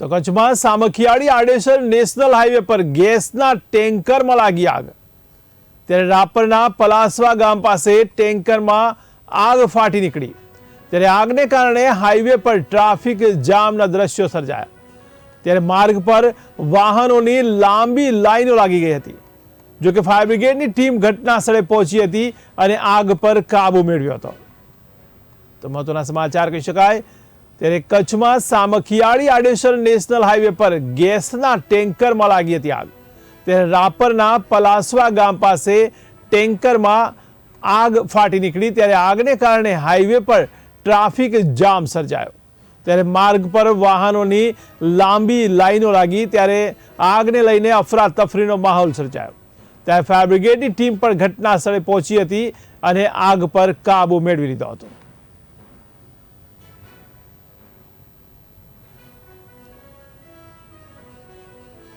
તો કચ્છમાં Samakhiyali Adesar national highway પર ગેસના ટેન્કરમાં લાગી આગ. ત્યારે રાપરના પલાસવા ગામ પાસે ટેન્કરમાં આગ ફાટી નીકળી. ત્યારે આગને કારણે હાઈવે પર ટ્રાફિક જામના દ્રશ્યો સર્જાયા. ત્યારે માર્ગ પર વાહનોની લાંબી લાઈનો લાગી ગઈ હતી. જોકે ફાયર બ્રિગેડની ટીમ ઘટના સ્થળે પહોંચી હતી અને આગ પર કાબુ મેળવ્યો હતો. તો મહત્વના સમાચાર કહી શકાય ત્યારે કચ્છમાં સામખિયાળી આડેસર નેશનલ હાઈવે પર ગેસના ટેન્કરમાં લાગી હતી આગ. ત્યારે રાપરના પલાસવા ગામ પાસે ટેન્કરમાં આગ ફાટી નીકળી. ત્યારે આગને કારણે હાઈવે પર ટ્રાફિક જામ સર્જાયો. ત્યારે માર્ગ પર વાહનોની લાંબી લાઈનો લાગી. ત્યારે આગને લઈને અફરાતફરીનો માહોલ સર્જાયો. ત્યારે ફાયર બ્રિગેડની ટીમ પણ ઘટના સ્થળે પહોંચી હતી અને આગ પર કાબુ મેળવી લીધો હતો.